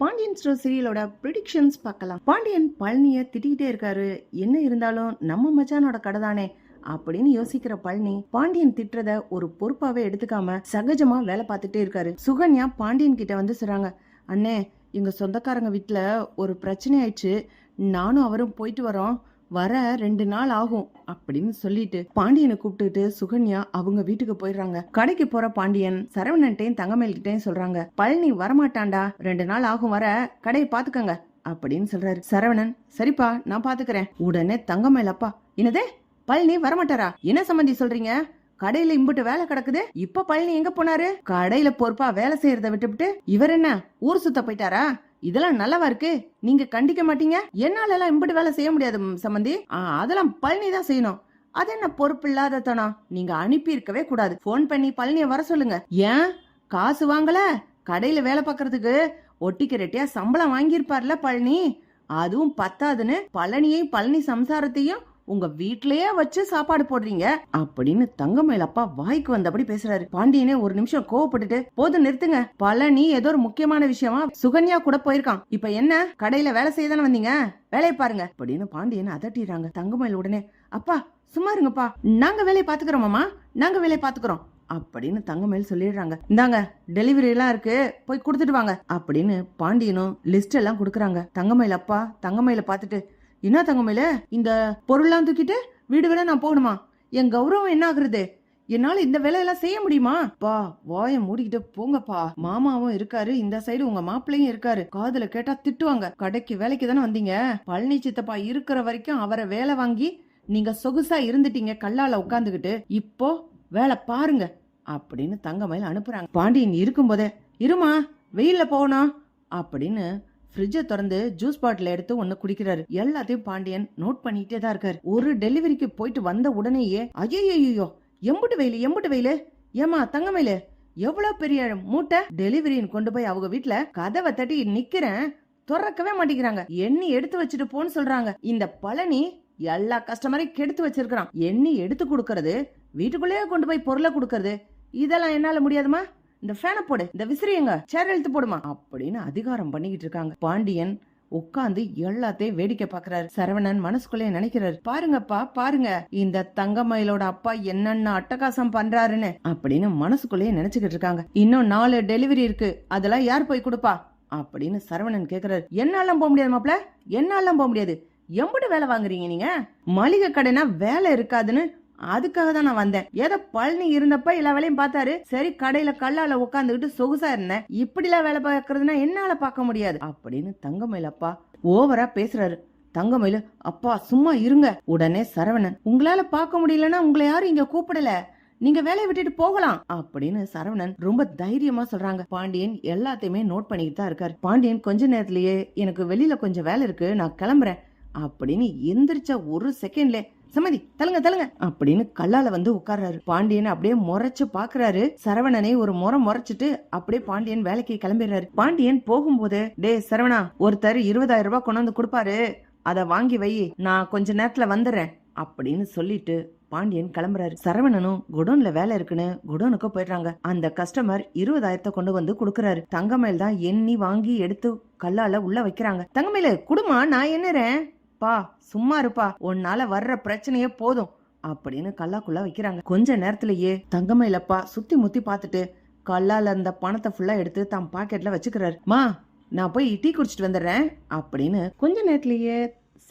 Pandian store சீரியலோட predictions பார்க்கலாம். பாண்டியன் பழனிய திட்டிகிட்டே இருக்காரு. என்ன இருந்தாலும் நம்ம மச்சானோட கடை தானே அப்படின்னு யோசிக்கிற பழனி பாண்டியன் திட்டுறத ஒரு பொறுப்பாவே எடுத்துக்காம சகஜமா வேலை பார்த்துட்டே இருக்காரு. சுகன்யா பாண்டியன் கிட்ட வந்து சொல்றாங்க அண்ணே எங்க சொந்தக்காரங்க வீட்டில் ஒரு பிரச்சனை ஆயிடுச்சு. நானும் அவரும் போயிட்டு வரோம். வர ரெண்டு நாள் ஆகும் அப்படின்னு சொல்லிட்டு பாண்டியனை கூப்பிட்டுட்டு சுகன்யா அவங்க வீட்டுக்கு போயிடுறாங்க. கடைக்கு போற பாண்டியன் சரவணன்ட்டையும் தங்கமேல்கிட்டையும் சொல்றாங்க பழனி வரமாட்டான்டா ரெண்டு நாள் ஆகும் வர கடையை பாத்துக்கங்க அப்படின்னு சொல்றாரு. சரவணன் சரிப்பா நான் பாத்துக்கிறேன். உடனே தங்கமேல் அப்பா என்னதே? பழனி வரமாட்டாரா? என்ன சம்பந்தி சொல்றீங்க? கடையில இம்புட்டு வேலை கிடக்குது இப்ப பழனி எங்க போனாரு? கடையில பொறுப்பா வேலை செய்யறத விட்டுவிட்டு இவர் என்ன ஊர் சுத்த போயிட்டாரா? இதெல்லாம் நல்லவா இருக்கு? நீங்க கண்டிக்க மாட்டீங்க? என்னால எல்லாம் இம்புட்டு வேலை செய்ய முடியாது சம்பந்தி ஆ, அதெல்லாம் பழனி தான் செய்யணும். அது என்ன பொறுப்பு இல்லாத தனம் நீங்க அனுப்பி இருக்கவே கூடாது. போன் பண்ணி பழனிய வர சொல்லுங்க. ஏன்? காசு வாங்கல? கடையில வேலை பார்க்கறதுக்கு ஒட்டிக்கு ரெட்டியா சம்பளம் வாங்கியிருப்பார்ல பழனி? அதுவும் பத்தாதுன்னு பழனியையும் பழனி சம்சாரத்தையும் உங்க வீட்லயே வச்சு சாப்பாடு போடுறீங்க அப்படின்னு தங்கமயில் அப்பா வாய்க்கு வந்தபடி பேசுறாரு. பாண்டியனே ஒரு நிமிஷம் கோவப்பட்டுட்டு போதும் நிறுத்துங்க. பழனி ஏதோ ஒரு முக்கியமான விஷயமா சுகன்யா கூட போயிருக்கான். இப்ப என்ன? கடையில வேலை செய்ய தானே வந்தீங்க? வேலையை பாருங்க. அப்படின்னு பாண்டியன் அதட்டிடுறாங்க. தங்கமயில் உடனே அப்பா சும்மா இருங்கப்பா. நாங்க வேலையை பாத்துக்கிறோமாமா நாங்க வேலையை பாத்துக்கிறோம். அப்படின்னு தங்கமயில் சொல்லிடுறாங்க. இந்தாங்க டெலிவரி எல்லாம் இருக்கு. போய் கொடுத்துட்டு வாங்க. அப்படின்னு பாண்டியனும் லிஸ்ட் எல்லாம் கொடுக்குறாங்க. தங்கமயில் அப்பா தங்கமயில பார்த்துட்டு என்ன தங்கமேல? இந்த பொருள்லாம் தூக்கிட்டு வீடு வேலை நான் போகணுமா? என் கௌரவம் என்ன ஆகுறது? என்னால இந்த வேலையெல்லாம் செய்ய முடியுமா? பா வாய மூடிக்கிட்டு போங்கப்பா. மாமாவும் இருக்காரு இந்த சைடு உங்க மாப்பிள்ளையும் இருக்காரு. காதுல கேட்டா திட்டுவாங்க. கடைக்கு வேலைக்கு தானே வந்தீங்க? பழனி சித்தப்பா இருக்கிற வரைக்கும் அவரை வேலை வாங்கி நீங்க சொகுசா இருந்துட்டீங்க கல்லால உட்காந்துக்கிட்டு இப்போ வேலை பாருங்க அப்படின்னு தங்கமயில் அனுப்புறாங்க. பாண்டியன் இருக்கும்போதே இருமா வெயில்ல போகணும் அப்படின்னு ஃப்ரிட்ஜை திறந்து ஜூஸ் பாட்டில் எடுத்து ஒன்னு குடிக்கிறாரு. எல்லாத்தையும் பாண்டியன் நோட் பண்ணிட்டே தான் இருக்காரு. ஒரு டெலிவரிக்கு போயிட்டு வந்த உடனேயே ஐயோ எம்புட்டு வெயில் எம்புட்டு வெயில். ஏமா தங்கமயிலு எவ்வளவு பெரிய மூட்டை? டெலிவரின்னு கொண்டு போய் அவங்க வீட்டில் கதவை தட்டி நிக்கிறேன். திறக்கவே மாட்டேங்கிறாங்க. எண்ணி எடுத்து வச்சுட்டு போன்னு சொல்றாங்க. இந்த பழனி எல்லா கஸ்டமரையும் கெடுத்து வச்சிருக்கிறான். எண்ணி எடுத்து கொடுக்கறது வீட்டுக்குள்ளேயே கொண்டு போய் பொருளை கொடுக்கறது. இதெல்லாம் என்னால முடியாதுமா? இந்த ஃபேனை போடு இந்த விசிறியங்க சேர் எழுத்து போடுமா? அப்படின்னு அதிகாரம் பண்ணிக்கிட்டு இருக்காங்க. பாண்டியன் உட்காந்து எல்லாத்தையும் வேடிக்கை பாக்குறாரு சரவணன் மனசுக்குள்ளே நினைக்கிறாரு. பாருங்கப்பா பாருங்க இந்த தங்கமயிலோட அப்பா என்னென்ன அட்டகாசம் பண்றாருன்னு அப்படின்னு மனசுக்குள்ளேயே நினைச்சுக்கிட்டு இருக்காங்க. இன்னும் நாலு டெலிவரி இருக்கு. அதெல்லாம் யார் போய் கொடுப்பா? அப்படின்னு சரவணன் கேக்குறாரு. என்னாலாம் போக முடியாது மாப்ள என்னாலாம் போக முடியாது. எம்புட்டு வேலை வாங்குறீங்க நீங்க? மளிகை கடைனா வேலை இருக்காதுன்னு அதுக்காக தான் நான் வந்தேன். ஏதோ பழனி இருந்தப்ப எல்லா வேலையும் பார்த்தாரு. சரி கடையில கல்லால உட்காந்துக்கிட்டு சொகுசா இருந்தேன். இப்படிலாம் வேலை பார்க்கறதுனா என்னால பார்க்க முடியாது. அப்படின்னு தங்கமயில் அப்பா ஓவரா பேசுறாரு. தங்கமயில் அப்பா சும்மா இருங்க. உடனே சரவணன் உங்களால பார்க்க முடியலன்னா உங்களை யாரும் இங்க கூப்பிடல. நீங்க வேலையை விட்டுட்டு போகலாம். அப்படின்னு சரவணன் ரொம்ப தைரியமா சொல்றாங்க. பாண்டியன் எல்லாத்தையுமே நோட் பண்ணிக்கிட்டு தான் இருக்காரு. பாண்டியன் கொஞ்ச நேரத்திலேயே எனக்கு வெளியில கொஞ்சம் வேலை இருக்கு. நான் கிளம்புறேன். அப்படின்னு எந்திரிச்ச ஒரு செகண்ட்ல சமதி தலுங்க தலுங்க அப்படின்னு கல்லால வந்து உட்கார்றாரு. பாண்டியன் அப்படியே முறைச்சு பாக்குறாரு சரவணனை ஒரு முறை முறைச்சிட்டு அப்படியே பாண்டியன் வேலைக்கு கிளம்பிடுறாரு. பாண்டியன் போகும்போது டே சரவணா ஒருத்தர் இருபதாயிரம் ரூபாய் கொண்டு வந்து கொடுப்பாரு. அத வாங்கி வை. நான் கொஞ்ச நேரத்துல வந்துடுறேன். அப்படின்னு சொல்லிட்டு பாண்டியன் கிளம்புறாரு. சரவணனும் குடோன்ல வேலை இருக்குன்னு குடோனுக்கு போயிடுறாங்க. அந்த கஸ்டமர் இருபதாயிரத்தை கொண்டு வந்து கொடுக்கறாரு. தங்கமேல் தான் எண்ணி வாங்கி எடுத்து கல்லால உள்ள வைக்கிறாங்க. தங்கமேல குடுமா நான் என்னறேன்? பா சும்மா இருப்பா உன்னால வர்ற பிரச்சனையே போதும் அப்படின்னு கல்லாக்குள்ள வைக்கிறாங்க. கொஞ்ச நேரத்திலேயே தங்கமயிலப்பா சுத்தி முத்தி பார்த்துட்டு கல்லால அந்த பணத்தை ஃபுல்லா எடுத்து தம் பாக்கெட்ல வச்சுக்கிறாரு. மா நான் போய் டீ குடிச்சிட்டு வந்துடுறேன் அப்படின்னு கொஞ்ச நேரத்திலேயே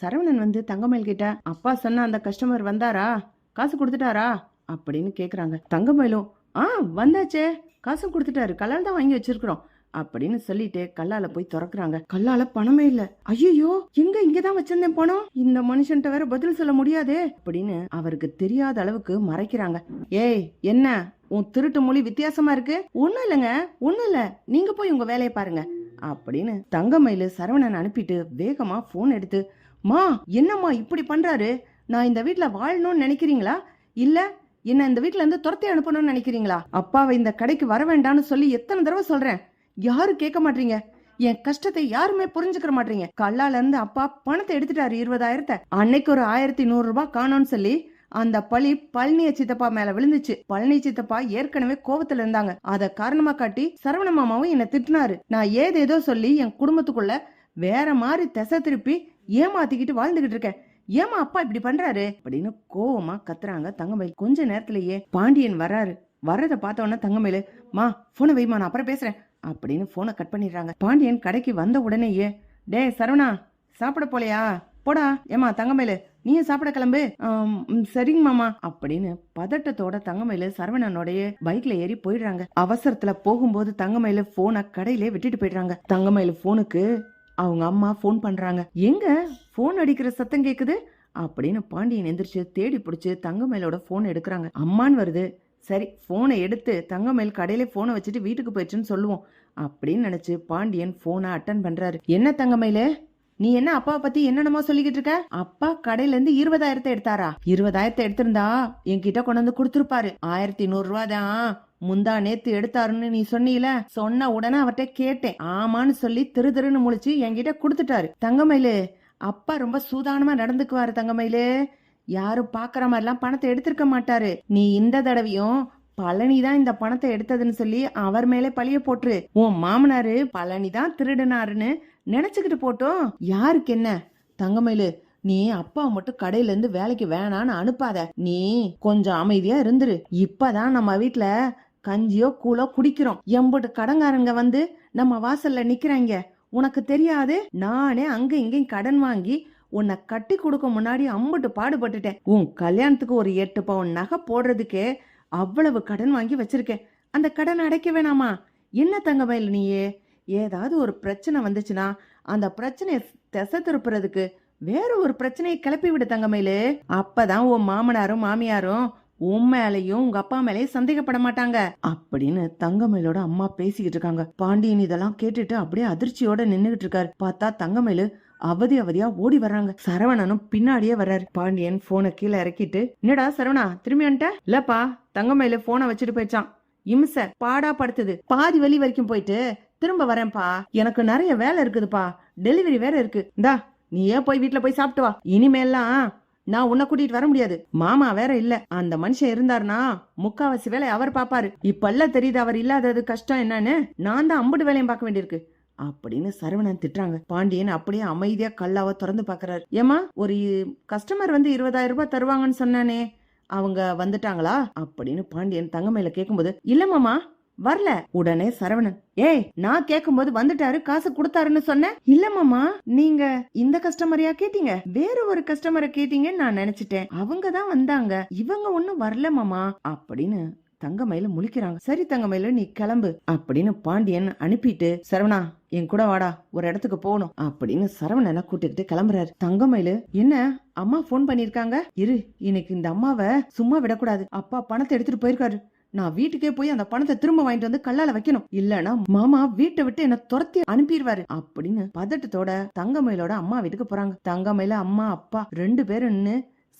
சரவணன் வந்து தங்கமயில் கிட்ட அப்பா சொன்ன அந்த கஸ்டமர் வந்தாரா? காசு கொடுத்துட்டாரா? அப்படின்னு கேக்குறாங்க. தங்கமயிலும் ஆ வந்தாச்சே காசு கொடுத்துட்டாரு கல்லால் தான் வாங்கி வச்சிருக்கிறோம். அப்படின்னு சொல்லிட்டு கல்லால போய் திறக்குறாங்க. கல்லால பணமே இல்ல. ஐயோ எங்க இங்கதான் வச்சிருந்தேன் பணம்? இந்த மனுஷன்ட்ட வேற பதில் சொல்ல முடியாதே அப்படின்னு அவருக்கு தெரியாத அளவுக்கு மறைக்கிறாங்க. ஏய் என்ன? உன் திருட்டு மொழி வித்தியாசமா இருக்கு? ஒண்ணும் இல்லைங்க ஒண்ணும் இல்ல. நீங்க போய் உங்க வேலையை பாருங்க. அப்படின்னு தங்கமயிலு சரவணன் அனுப்பிட்டு வேகமா போன் எடுத்து மா என்னம்மா இப்படி பண்றாரு? நான் இந்த வீட்டுல வாழணும்னு நினைக்கிறீங்களா? இல்ல என்ன இந்த வீட்டுல இருந்து துரத்தி அனுப்பணும்னு நினைக்கிறீங்களா? அப்பாவை இந்த கடைக்கு வர வேண்டாம்னு சொல்லி எத்தனை தடவை சொல்றேன். யாரும் கேட்க மாட்டீங்க? என் கஷ்டத்தை யாருமே புரிஞ்சுக்கிற மாட்டீங்க. கல்லால இருந்து அப்பா பணத்தை எடுத்துட்டாரு இருபதாயிரத்தை. அன்னைக்கு ஒரு ஆயிரத்தி நூறு ரூபாய் காணோம்னு சொல்லி அந்த பழி பழனிய சித்தப்பா மேல விழுந்துச்சு. பழனி சித்தப்பா ஏற்கனவே கோவத்துல இருந்தாங்க. அத காரணமா காட்டி சரவண மாமாவும் என்ன திட்டினாரு. நான் ஏதேதோ சொல்லி என் குடும்பத்துக்குள்ள வேற மாதிரி திசை திருப்பி ஏமாத்திக்கிட்டு வாழ்ந்துகிட்டு இருக்கேன். ஏமா அப்பா இப்படி பண்றாரு? அப்படின்னு கோவமா கத்துறாங்க தங்கமயில். கொஞ்ச நேரத்திலேயே பாண்டியன் வராரு வர்றத பார்த்த உடனே தங்கமயில் மா போன வைமா நான் அப்புறம் பேசுறேன். அப்படின்னு போனை கட் பண்ணிடுறாங்க. பாண்டியன் கடைக்கு வந்த உடனேயே டேய் சரவணா சாப்பிட போலையா? போடா. ஏமா தங்கமயிலு நீயும் சாப்பிட கிளம்பு. ம், சரிங்க மாமா. அப்படின்னு பதட்டத்தோட தங்கமயில சரவணனுடைய பைக்ல ஏறி போயிடுறாங்க. அவசரத்துல போகும்போது தங்கமயில போனை கடையிலே விட்டுட்டு போயிடுறாங்க. தங்கமயில போனுக்கு அவங்க அம்மா ஃபோன் பண்றாங்க. எங்க? ஃபோன் அடிக்கிற சத்தம் கேக்குது? அப்படின்னு பாண்டியன் எந்திரிச்சு தேடி பிடிச்சு தங்கமயிலோட ஃபோன் எடுக்கிறாங்க. அம்மான்னு வருது. சரி ஃபோனை எடுத்து தங்கமயில் கடையில ஃபோனை வச்சுட்டு வீட்டுக்கு போயிடுச்சுன்னு சொல்லுவோம். அப்படின்னு நினைச்சு பாண்டியன் ஃபோனை அட்டன் பண்றாரு. என்ன தங்கமயில நீ என்ன அப்பாவை பத்தி என்னென்னமோ சொல்லிக்கிட்டு இருக்க? அப்பா கடையில இருந்து இருபதாயிரத்தை எடுத்தாரா? இருபதாயிரத்தை எடுத்திருந்தா என்கிட்ட கொண்டு வந்து கொடுத்துருப்பாரு. ஆயிரத்தி நூறு ரூபா தான். முந்தா நேத்து எடுத்தாருன்னு நீ சொன்னீல? சொன்ன உடனே அவர்கிட்ட கேட்டேன். ஆமான்னு சொல்லி திரு திருன்னு முழிச்சு என்கிட்ட கொடுத்துட்டாரு. தங்கமயிலு அப்பா ரொம்ப சூதானமா நடந்துக்குவாரு தங்கமயிலு யாரும் பாக்குற மாதிரிலாம் பணத்தை எடுத்திருக்க மாட்டாரு. நீ இந்த தடவையும் பழனி தான் இந்த பணத்தை எடுத்ததுன்னு சொல்லி அவர் மேலே பழிய போட்டுரு. உன் மாமனாரு பழனி தான் திருடினாருன்னு நினைச்சுக்கிட்டு போட்டோம். யாருக்கு என்ன? தங்கமயிலு நீ அப்பா மட்டும் கடையில இருந்து வேலைக்கு வேணான்னு அனுப்பாத. நீ கொஞ்சம் அமைதியா இருந்துரு. இப்பதான் நம்ம வீட்டுல கஞ்சியோ கூழோ குடிக்கிறோம். எம்பட்டு கடங்காரங்க வந்து நம்ம வாசல்ல நிக்கிறாங்க. உனக்கு தெரியாது? நானே அங்க இங்கேயும் கடன் வாங்கி உன்னை கட்டி கொடுக்க முன்னாடி அம்புட்டு பாடுபட்டுட்டேன். உன் கல்யாணத்துக்கு ஒரு எட்டு பவுன் நகை போடுறதுக்கே அவ்வளவு கடன் வாங்கி வச்சிருக்கேன். அந்த கடன் அடைக்க வேணாமா? என்ன தங்கமயில் நீயே? ஏதாவது ஒரு பிரச்சனை வந்துச்சுன்னா அந்த பிரச்சனையை திசை திருப்புறதுக்கு வேற ஒரு பிரச்சனையை கிளப்பி விடு தங்கமயிலு அப்பதான் உன் மாமனாரும் மாமியாரும் உன் மேலையும் உங்க அப்பா மேலையும் சந்தேகப்பட மாட்டாங்க. அப்படின்னு தங்கமயிலோட அம்மா பேசிக்கிட்டு இருக்காங்க. பாண்டியன் இதெல்லாம் கேட்டுட்டு அப்படியே அதிர்ச்சியோட நின்னுகிட்டு இருக்காரு. பார்த்தா தங்கமயிலு அவதி அவதியா ஓடி வர்றாங்க. சரவணனும் பின்னாடியே வர்றாரு. பாண்டியன் போனை கீழே இறக்கிட்டு என்னடா சரவணா திரும்பி வந்துட்ட? இல்லப்பா தங்கமையில போனை வச்சுட்டு போயிடுச்சான் இம்ச பாடா படுத்துது. பாதி வழி வரைக்கும் போயிட்டு திரும்ப வரேன்ப்பா. எனக்கு நிறைய வேலை இருக்குதுப்பா. டெலிவரி வேற இருக்கு. இந்தா நீ ஏன் போய் வீட்ல போய் சாப்பிட்டு வா. இனிமேல்லாம் நான் உன்னை கூட்டிட்டு வர முடியாது. மாமா வேற இல்ல. அந்த மனுஷன் இருந்தாருனா முக்காவாசி வேலை அவர் பாப்பாரு. இப்பெல்லாம் தெரியுது அவர் இல்லாதது கஷ்டம் என்னன்னு. நான் தான் அம்புட்டு வேலையும் பார்க்க வேண்டியிருக்கு. அப்படின்னு சரவணன் திட்டுறாங்க. பாண்டியன் அப்படியே அமைதியா கல்லாவ திறந்து பாக்குறாரு. ஏமா ஒரு கஸ்டமர் வந்து இருபதாயிரம் ரூபாய் தருவாங்கன்னு சொன்னானே அவங்க வந்துட்டாங்களா? அப்படின்னு பாண்டியன் தங்கமையில கேக்கும்போது இல்ல மாமா வரல. உடனே சரவணன் ஏய் நான் கேக்கும்போது வந்துட்டாரு காசு கொடுத்தாருன்னு சொன்னேன். இல்ல மாமா நீங்க இந்த கஸ்டமரையா கேட்டீங்க? வேற ஒரு கஸ்டமரை கேட்டீங்கன்னு நான் நினைச்சிட்டேன். அவங்க தான் வந்தாங்க. இவங்க ஒண்ணும் வரல மாமா. அப்படின்னு தங்கமயில முழிக்கிறாங்க. சரி தங்கமயில நீ கிளம்பு அப்படின்னு பாண்டியன் அனுப்பிட்டு சரவணா என் கூட வாடா ஒரு இடத்துக்கு போகணும் அப்படின்னு சரவணனை கூட்டிக்கிட்டு கிளம்புறாரு. தங்கமயிலு என்ன அம்மா ஃபோன் பண்ணிருக்காங்க இரு இன்னைக்கு இந்த அம்மாவை சும்மா விடக்கூடாது. அப்பா பணத்தை எடுத்துட்டு போயிருக்காரு. நான் வீட்டுக்கே போய் அந்த பணத்தை திரும்ப வாங்கிட்டு வந்து கல்லால வைக்கணும். இல்லனா மாமா வீட்டை விட்டு என்ன துரத்தி அனுப்பிடுவாரு அப்படின்னு பதட்டத்தோட தங்கமயிலோட அம்மா வீட்டுக்கு போறாங்க. தங்கமயில அம்மா அப்பா ரெண்டு பேரும் நின்று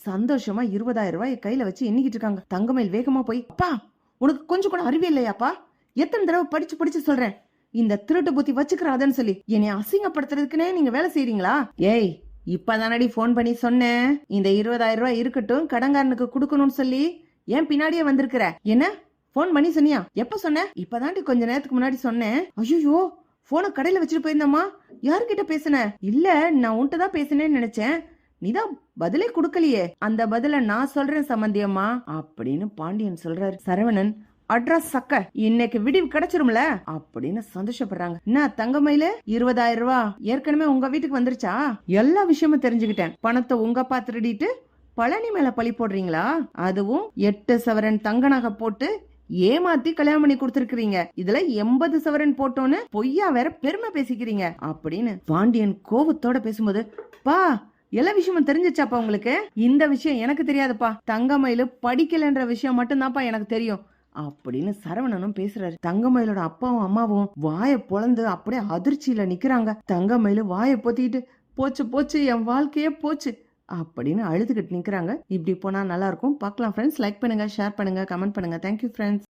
சந்தோஷமா இருபதாயிரம் ரூபாய் கையில வச்சு எண்ணிக்கிட்டு இருக்காங்க. தங்கமேல் வேகமா போய் அப்பா உனக்கு கொஞ்சம் கூட அறிவே இல்லையாப்பா? எத்தனை தடவை படிச்சு படிச்சு சொல்றேன். இந்த திருட்டு புத்தி வச்சுக்கிறாதன்னு சொல்லி. என்னை அசிங்கப்படுத்துறதுக்குனே நீங்க வேலை செய்யறீங்களா ஏய் இப்பதானடி ஃபோன் பண்ணி சொன்னேன். இந்த இருபதாயிரம் ரூபாய் இருக்கட்டும் கடங்காரனுக்கு கொடுக்கணும்னு சொல்லி. ஏன் பின்னாடியே வந்திருக்கிற? என்ன? ஃபோன் பண்ணி சொன்னியா? எப்ப சொன்ன? இப்பதாண்டி கொஞ்ச நேரத்துக்கு முன்னாடி சொன்னேன். ஐயோ போனை கடையில வச்சுட்டு போயிருந்தம்மா. யாருக்கிட்ட பேசுன? இல்ல நான் உன்கிட்ட தான் பேசினேன்னு நினைச்சேன். நீதான் பதிலே கொடுக்கலையே. அந்த பதில நான் சொல்றேன் சம்பந்தியம்மா அப்படின்னு பாண்டியன் சொல்றாரு. சரவணன் அட்ரஸ் சக்க இன்னைக்கு விடிவு கிடைச்சிரும்ல? அப்படின்னு சந்தோஷப்படுறாங்க. என்ன தங்கமயில? இருபதாயிரம் ரூபாய் ஏற்கனவே உங்க வீட்டுக்கு வந்துருச்சா? எல்லா விஷயமும் தெரிஞ்சுக்கிட்டேன். பணத்தை உங்க அப்பா திருடிட்டு பழனி மேல பழி போடுறீங்களா? அதுவும் எட்டு சவரன் தங்க நகை போட்டு ஏமாத்தி கல்யாணம் பண்ணி கொடுத்துருக்கீங்க இதுல எண்பது சவரன் போட்டோன்னு பொய்யா வேற பெருமை பேசிக்கிறீங்க. அப்படின்னு பாண்டியன் கோவத்தோட பேசும்போது பா எல்லா விஷயமும் தெரிஞ்சிச்சாப்பா உங்களுக்கு? இந்த விஷயம் எனக்கு தெரியாதுப்பா. தங்கமயிலு படிக்கலன்ற விஷயம் மட்டும்தான்ப்பா எனக்கு தெரியும். அப்படின்னு சரவணனும் பேசுறாரு. தங்கமயிலோட அப்பாவும் அம்மாவும் வாயை பொழந்து அப்படியே அதிர்ச்சியில நிக்கிறாங்க. தங்கமயிலு வாயை பொத்திக்கிட்டு போச்சு போச்சு என் வாழ்க்கையே போச்சு அப்படின்னு அழுதுகிட்டு நிக்கிறாங்க. இப்படி போனா நல்லா இருக்கும். பார்க்கலாம் ஃப்ரெண்ட்ஸ் லைக் பண்ணுங்க ஷேர் பண்ணுங்க கமெண்ட் பண்ணுங்க. Thank you friends